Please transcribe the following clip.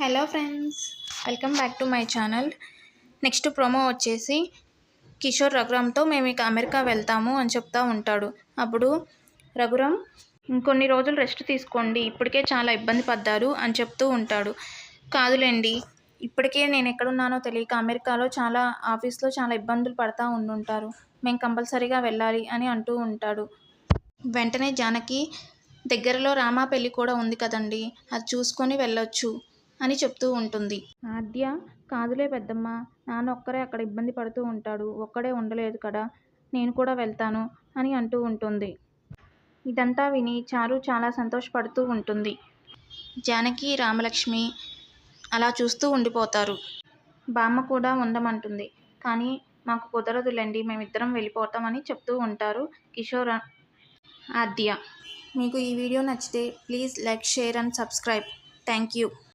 Hello friends welcome back to my channel. Next promo వచ్చేసి కిషోర్ రఘురామ్తో మేము ఇక అమెరికా వెళ్తాము అని చెప్తా ఉంటాడు. అప్పుడు రఘురామ్ ఇంకొన్ని రోజులు రెస్ట్ తీసుకోండి. ఇప్పటికే చాలా ఇబ్బంది పడ్డారు అని చెప్తూ ఉంటాడు. కాదులేండి ఇప్పటికే నేను ఎక్కడున్నానో తెలియక అమెరికాలో చాలా ఆఫీస్లో చాలా ఇబ్బందులు పడతా ఉండుంటారు. మేము కంపల్సరీగా వెళ్ళాలి అని అంటూ ఉంటాడు. వెంటనే జానకి దగ్గరలో రామా పెళ్ళి కూడా ఉంది కదండి అది చూసుకొని వెళ్ళొచ్చు. అని చెప్తూ ఉంటుంది. ఆద్య కాదులే పెద్దమ్మ నాన్న ఒక్కరే అక్కడ ఇబ్బంది పడుతూ ఉంటాడు. ఒక్కడే ఉండలేదు కదా నేను కూడా వెళ్తాను అని అంటూ ఉంటుంది. ఇదంతా విని చారు చాలా సంతోషపడుతూ ఉంటుంది. జానకి రామలక్ష్మి అలా చూస్తూ ఉండిపోతారు. బామ్మ కూడా ఉండమంటుంది. కానీ మాకు కుదరదులేండి మేమిద్దరం వెళ్ళిపోతామని చెప్తూ ఉంటారు కిషోర్ ఆద్య. మీకు ఈ వీడియో నచ్చితే please like share and subscribe. Thank you.